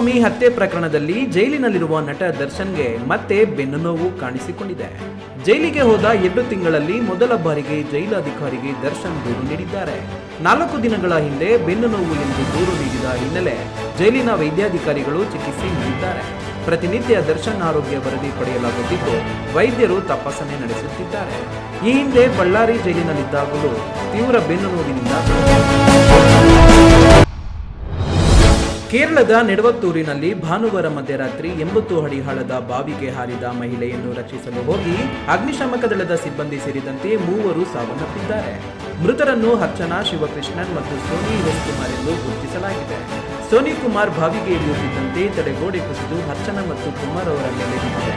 Sony ಹತ್ಯೆ ಪ್ರಕರಣದಲ್ಲಿ ಜೈಲಿನಲ್ಲಿರುವ ನಟ ದರ್ಶನ್ಗೆ ಮತ್ತೆ ಬೆನ್ನು ನೋವು ಕಾಣಿಸಿಕೊಂಡಿದೆ. ಜೈಲಿಗೆ ಹೋದ ಎರಡು ತಿಂಗಳಲ್ಲಿ ಮೊದಲ ಬಾರಿಗೆ ಜೈಲು ಅಧಿಕಾರಿಗೆ ದರ್ಶನ್ ದೂರು ನೀಡಿದ್ದಾರೆ. ನಾಲ್ಕು ದಿನಗಳ ಹಿಂದೆ ಬೆನ್ನು ನೋವು ಎಂದು ದೂರು ನೀಡಿದ ಹಿನ್ನೆಲೆ ಜೈಲಿನ ವೈದ್ಯಾಧಿಕಾರಿಗಳು ಚಿಕಿತ್ಸೆ ನೀಡಿದ್ದಾರೆ. ಪ್ರತಿನಿತ್ಯ ದರ್ಶನ್ ಆರೋಗ್ಯ ವರದಿ ಪಡೆಯಲಾಗುತ್ತಿದ್ದು, ವೈದ್ಯರು ತಪಾಸಣೆ ನಡೆಸುತ್ತಿದ್ದಾರೆ. ಈ ಹಿಂದೆ ಬಳ್ಳಾರಿ ಜೈಲಿನಲ್ಲಿದ್ದಾಗಲೂ ತೀವ್ರ ಬೆನ್ನು ನೋವಿನಿಂದ ಕೇರಳದ ನೆಡವತ್ತೂರಿನಲ್ಲಿ ಭಾನುವಾರ ಮಧ್ಯರಾತ್ರಿ ಎಂಬತ್ತು ಅಡಿ ಆಳದ ಬಾವಿಗೆ ಹಾರಿದ ಮಹಿಳೆಯನ್ನು ರಕ್ಷಿಸಲು ಹೋಗಿ ಅಗ್ನಿಶಾಮಕ ದಳದ ಸಿಬ್ಬಂದಿ ಸೇರಿದಂತೆ ಮೂವರು ಸಾವನ್ನಪ್ಪಿದ್ದಾರೆ. ಮೃತರನ್ನು ಅರ್ಚನಾ, ಶಿವಕೃಷ್ಣನ್ ಮತ್ತು ಸೋನಿ ಕುಮಾರ್ ಎಂದು ಗುರುತಿಸಲಾಗಿದೆ. ಸೋನಿ ಕುಮಾರ್ ಬಾವಿಗೆ ಇಳಿಯುತ್ತಿದ್ದಂತೆ ತಡೆಗೋಡೆ ಕುಸಿದು ಅರ್ಚನಾ ಮತ್ತು ಕುಮಾರ್ ಅವರ ಮೇಲೆ ಬಿದ್ದಿದೆ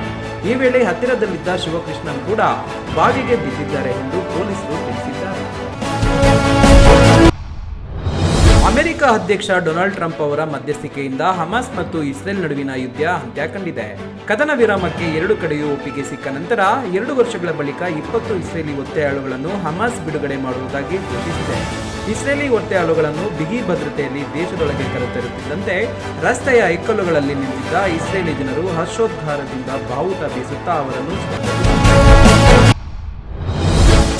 ಈ ವೇಳೆ ಹತ್ತಿರದಲ್ಲಿದ್ದ ಶಿವಕೃಷ್ಣನ್ ಕೂಡ ಬಾವಿಗೆ ಬಿದ್ದಿದ್ದಾರೆ ಎಂದು ಪೊಲೀಸರು ತಿಳಿಸಿದ್ದಾರೆ. ಅಮೆರಿಕ ಅಧ್ಯಕ್ಷ ಡೊನಾಲ್ಡ್ ಟ್ರಂಪ್ ಅವರ ಮಧ್ಯಸ್ಥಿಕೆಯಿಂದ ಹಮಾಸ್ ಮತ್ತು ಇಸ್ರೇಲ್ ನಡುವಿನ ಯುದ್ಧ ಅಂತ್ಯ ಕಂಡಿದೆ ಕದನ ವಿರಾಮಕ್ಕೆ ಎರಡು ಕಡೆಯೂ ಒಪ್ಪಿಗೆ ಸಿಕ್ಕ ನಂತರ ಎರಡು ವರ್ಷಗಳ ಬಳಿಕ ಇಪ್ಪತ್ತು ಇಸ್ರೇಲಿ ಒತ್ತೆಯಾಳುಗಳನ್ನು ಹಮಾಸ್ ಬಿಡುಗಡೆ ಮಾಡುವುದಾಗಿ ಘೋಷಿಸಿದೆ. ಇಸ್ರೇಲಿ ಒತ್ತೆಯಾಳುಗಳನ್ನು ಬಿಗಿ ಭದ್ರತೆಯಲ್ಲಿ ದೇಶದೊಳಗೆ ಕರೆತರುತ್ತಿದ್ದಂತೆ ರಸ್ತೆಯ ಇಕ್ಕಲುಗಳಲ್ಲಿ ನಿಂತಿದ್ದ ಇಸ್ರೇಲಿ ಜನರು ಹರ್ಷೋದ್ಧಾರದಿಂದ ಬಾವುಟ ಬೀಸುತ್ತಾ ಅವರನ್ನು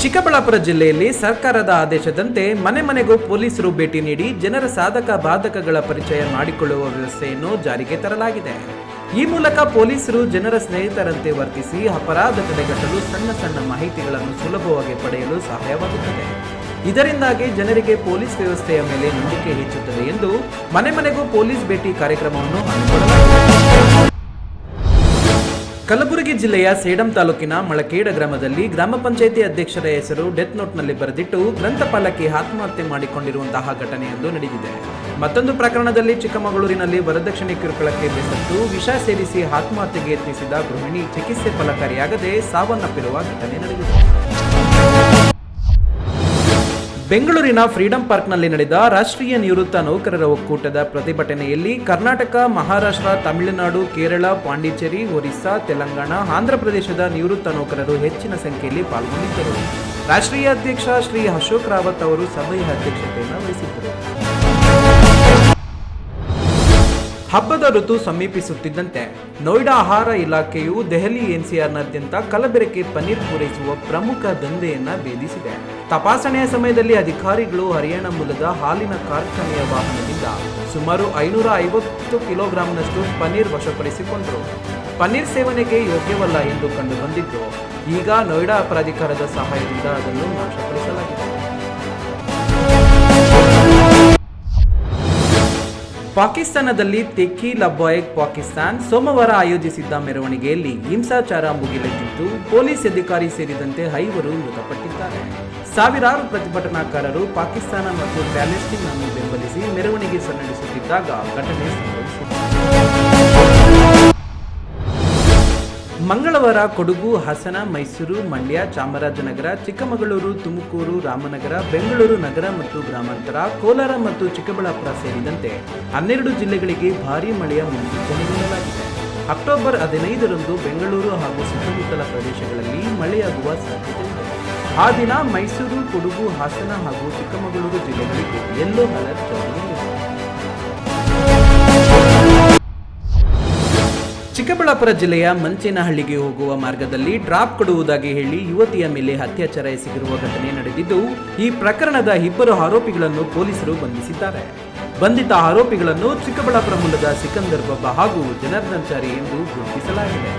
ಚಿಕ್ಕಬಳ್ಳಾಪುರ ಜಿಲ್ಲೆಯಲ್ಲಿ ಸರ್ಕಾರದ ಆದೇಶದಂತೆ ಮನೆ ಮನೆಗೂ ಪೊಲೀಸರು ಭೇಟಿ ನೀಡಿ ಜನರ ಸಾಧಕ ಬಾಧಕಗಳ ಪರಿಚಯ ಮಾಡಿಕೊಳ್ಳುವ ವ್ಯವಸ್ಥೆಯನ್ನು ಜಾರಿಗೆ ತರಲಾಗಿದೆ. ಈ ಮೂಲಕ ಪೊಲೀಸರು ಜನರ ಸ್ನೇಹಿತರಂತೆ ವರ್ತಿಸಿ ಅಪರಾಧ ತಡೆಗಟ್ಟಲು ಸಣ್ಣ ಸಣ್ಣ ಮಾಹಿತಿಗಳನ್ನು ಸುಲಭವಾಗಿ ಪಡೆಯಲು ಸಹಾಯವಾಗುತ್ತದೆ. ಇದರಿಂದಾಗಿ ಜನರಿಗೆ ಪೊಲೀಸ್ ವ್ಯವಸ್ಥೆಯ ಮೇಲೆ ನಂಬಿಕೆ ಹೆಚ್ಚುತ್ತದೆ ಎಂದು ಮನೆ ಮನೆಗೂ ಪೊಲೀಸ್ ಭೇಟಿ ಕಾರ್ಯಕ್ರಮವನ್ನು ಹಮ್ಮಿಕೊಳ್ಳಲಾಗಿದೆ. ಕಲಬುರಗಿ ಜಿಲ್ಲೆಯ ಸೇಡಂ ತಾಲೂಕಿನ ಮಳಕೇಡ ಗ್ರಾಮದಲ್ಲಿ ಗ್ರಾಮ ಪಂಚಾಯಿತಿ ಅಧ್ಯಕ್ಷರ ಹೆಸರು ಡೆತ್ ನೋಟ್ನಲ್ಲಿ ಬರೆದಿಟ್ಟು ಗ್ರಂಥಪಾಲಕಿ ಆತ್ಮಹತ್ಯೆ ಮಾಡಿಕೊಂಡಿರುವಂತಹ ಘಟನೆಯೊಂದು ನಡೆದಿದೆ. ಮತ್ತೊಂದು ಪ್ರಕರಣದಲ್ಲಿ ಚಿಕ್ಕಮಗಳೂರಿನಲ್ಲಿ ವರದಕ್ಷಿಣೆ ಕಿರುಕುಳಕ್ಕೆ ಬೆಸತ್ತು ವಿಷ ಸೇರಿಸಿ ಆತ್ಮಹತ್ಯೆಗೆ ಯತ್ನಿಸಿದ ಗೃಹಿಣಿ ಚಿಕಿತ್ಸೆ ಫಲಕಾರಿಯಾಗದೆ ಸಾವನ್ನಪ್ಪಿರುವ ಘಟನೆ ನಡೆದಿದೆ. ಬೆಂಗಳೂರಿನ ಫ್ರೀಡಂ ಪಾರ್ಕ್ನಲ್ಲಿ ನಡೆದ ರಾಷ್ಟ್ರೀಯ ನಿವೃತ್ತ ನೌಕರರ ಒಕ್ಕೂಟದ ಪ್ರತಿಭಟನೆಯಲ್ಲಿ ಕರ್ನಾಟಕ, ಮಹಾರಾಷ್ಟ್ರ, ತಮಿಳುನಾಡು, ಕೇರಳ, ಪಾಂಡಿಚೇರಿ, ಒರಿಸ್ಸಾ, ತೆಲಂಗಾಣ ಆಂಧ್ರಪ್ರದೇಶದ ನಿವೃತ್ತ ನೌಕರರು ಹೆಚ್ಚಿನ ಸಂಖ್ಯೆಯಲ್ಲಿ ಪಾಲ್ಗೊಂಡಿದ್ದರು. ರಾಷ್ಟ್ರೀಯ ಅಧ್ಯಕ್ಷ ಶ್ರೀ ಅಶೋಕ್ ರಾವತ್ ಅವರು ಸಭೆಯ ಅಧ್ಯಕ್ಷತೆಯನ್ನು ವಹಿಸಿದ್ದರು. ಹಬ್ಬದ ಋತು ಸಮೀಪಿಸುತ್ತಿದ್ದಂತೆ ನೋಯ್ಡಾ ಆಹಾರ ಇಲಾಖೆಯು ದೆಹಲಿ ಎನ್ಸಿಆರ್ನಾದ್ಯಂತ ಕಲಬೆರಕೆ ಪನ್ನೀರ್ ಪೂರೈಸುವ ಪ್ರಮುಖ ದಂಧೆಯನ್ನ ಭೇದಿಸಿದೆ. ತಪಾಸಣೆಯ ಸಮಯದಲ್ಲಿ ಅಧಿಕಾರಿಗಳು ಹರಿಯಾಣ ಮೂಲದ ಹಾಲಿನ ಕಾರ್ಖಾನೆಯ ವಾಹನದಿಂದ ಸುಮಾರು ಐನೂರ ಐವತ್ತು ಕಿಲೋಗ್ರಾಂನಷ್ಟು ಪನ್ನೀರ್ ವಶಪಡಿಸಿಕೊಂಡರು. ಪನ್ನೀರ್ ಸೇವನೆಗೆ ಯೋಗ್ಯವಲ್ಲ ಎಂದು ಕಂಡುಬಂದಿದ್ದು, ಈಗ ನೋಯ್ಡಾ ಪ್ರಾಧಿಕಾರದ ಸಹಾಯದಿಂದ ಅದನ್ನು ನಾಶಪಡಿಸಲಾಗಿದೆ. ಪಾಕಿಸ್ತಾನದಲ್ಲಿ ತೆಕ್ಕಿ ಲಬ್ಬಾಯಕ್ ಪಾಕಿಸ್ತಾನ್ ಸೋಮವಾರ ಆಯೋಜಿಸಿದ್ದ ಮೆರವಣಿಗೆಯಲ್ಲಿ ಹಿಂಸಾಚಾರ ಮುಗಿಲೆದ್ದಿದ್ದು ಪೊಲೀಸ್ ಅಧಿಕಾರಿ ಸೇರಿದಂತೆ ಐವರು ಮೃತಪಟ್ಟಿದ್ದಾರೆ. ಸಾವಿರಾರು ಪ್ರತಿಭಟನಾಕಾರರು ಪಾಕಿಸ್ತಾನ ಮತ್ತು ಪ್ಯಾಲೆಸ್ಟೀನ್ ಅನ್ನು ಬೆಂಬಲಿಸಿ ಮೆರವಣಿಗೆ ಸನ್ನಡಿಸುತ್ತಿದ್ದಾಗ ಘಟನೆ ಸಂಭವಿಸಿದೆ. ಮಂಗಳವಾರ ಕೊಡಗು, ಹಾಸನ, ಮೈಸೂರು, ಮಂಡ್ಯ, ಚಾಮರಾಜನಗರ, ಚಿಕ್ಕಮಗಳೂರು, ತುಮಕೂರು, ರಾಮನಗರ, ಬೆಂಗಳೂರು ನಗರ ಮತ್ತು ಗ್ರಾಮಾಂತರ, ಕೋಲಾರ ಮತ್ತು ಚಿಕ್ಕಬಳ್ಳಾಪುರ ಸೇರಿದಂತೆ ಹನ್ನೆರಡು ಜಿಲ್ಲೆಗಳಿಗೆ ಭಾರೀ ಮಳೆಯ ಮುನ್ಸೂಚನೆ ನೀಡಲಾಗಿದೆ. ಅಕ್ಟೋಬರ್ ಹದಿನೈದರಂದು ಬೆಂಗಳೂರು ಹಾಗೂ ಸುತ್ತಮುತ್ತಲ ಪ್ರದೇಶಗಳಲ್ಲಿ ಮಳೆಯಾಗುವ ಸಾಧ್ಯತೆ ಇದೆ. ಆ ದಿನ ಮೈಸೂರು, ಕೊಡಗು, ಹಾಸನ ಹಾಗೂ ಚಿಕ್ಕಮಗಳೂರು ಜಿಲ್ಲೆಗಳಿಗೆ ಯೆಲ್ಲೋ ಅಲರ್ಟ್ ಜಾರಿಯಲ್ಲಿದೆ. ಚಿಕ್ಕಬಳ್ಳಾಪುರ ಜಿಲ್ಲೆಯ ಮಂಚೇನಹಳ್ಳಿಗೆ ಹೋಗುವ ಮಾರ್ಗದಲ್ಲಿ ಡ್ರಾಪ್ ಕೊಡುವುದಾಗಿ ಹೇಳಿ ಯುವತಿಯ ಮೇಲೆ ಅತ್ಯಾಚಾರ ಎಸಗಿರುವ ಘಟನೆ ನಡೆದಿದ್ದು, ಈ ಪ್ರಕರಣದ ಇಬ್ಬರು ಆರೋಪಿಗಳನ್ನು ಪೊಲೀಸರು ಬಂಧಿಸಿದ್ದಾರೆ. ಬಂಧಿತ ಆರೋಪಿಗಳನ್ನು ಚಿಕ್ಕಬಳ್ಳಾಪುರ ಮೂಲದ ಸಿಕಂದರ್ ಬಾಬಾ ಹಾಗೂ ಜನಾರ್ದನ್ ಚಾರಿ ಎಂದು ಗುರುತಿಸಲಾಗಿದೆ.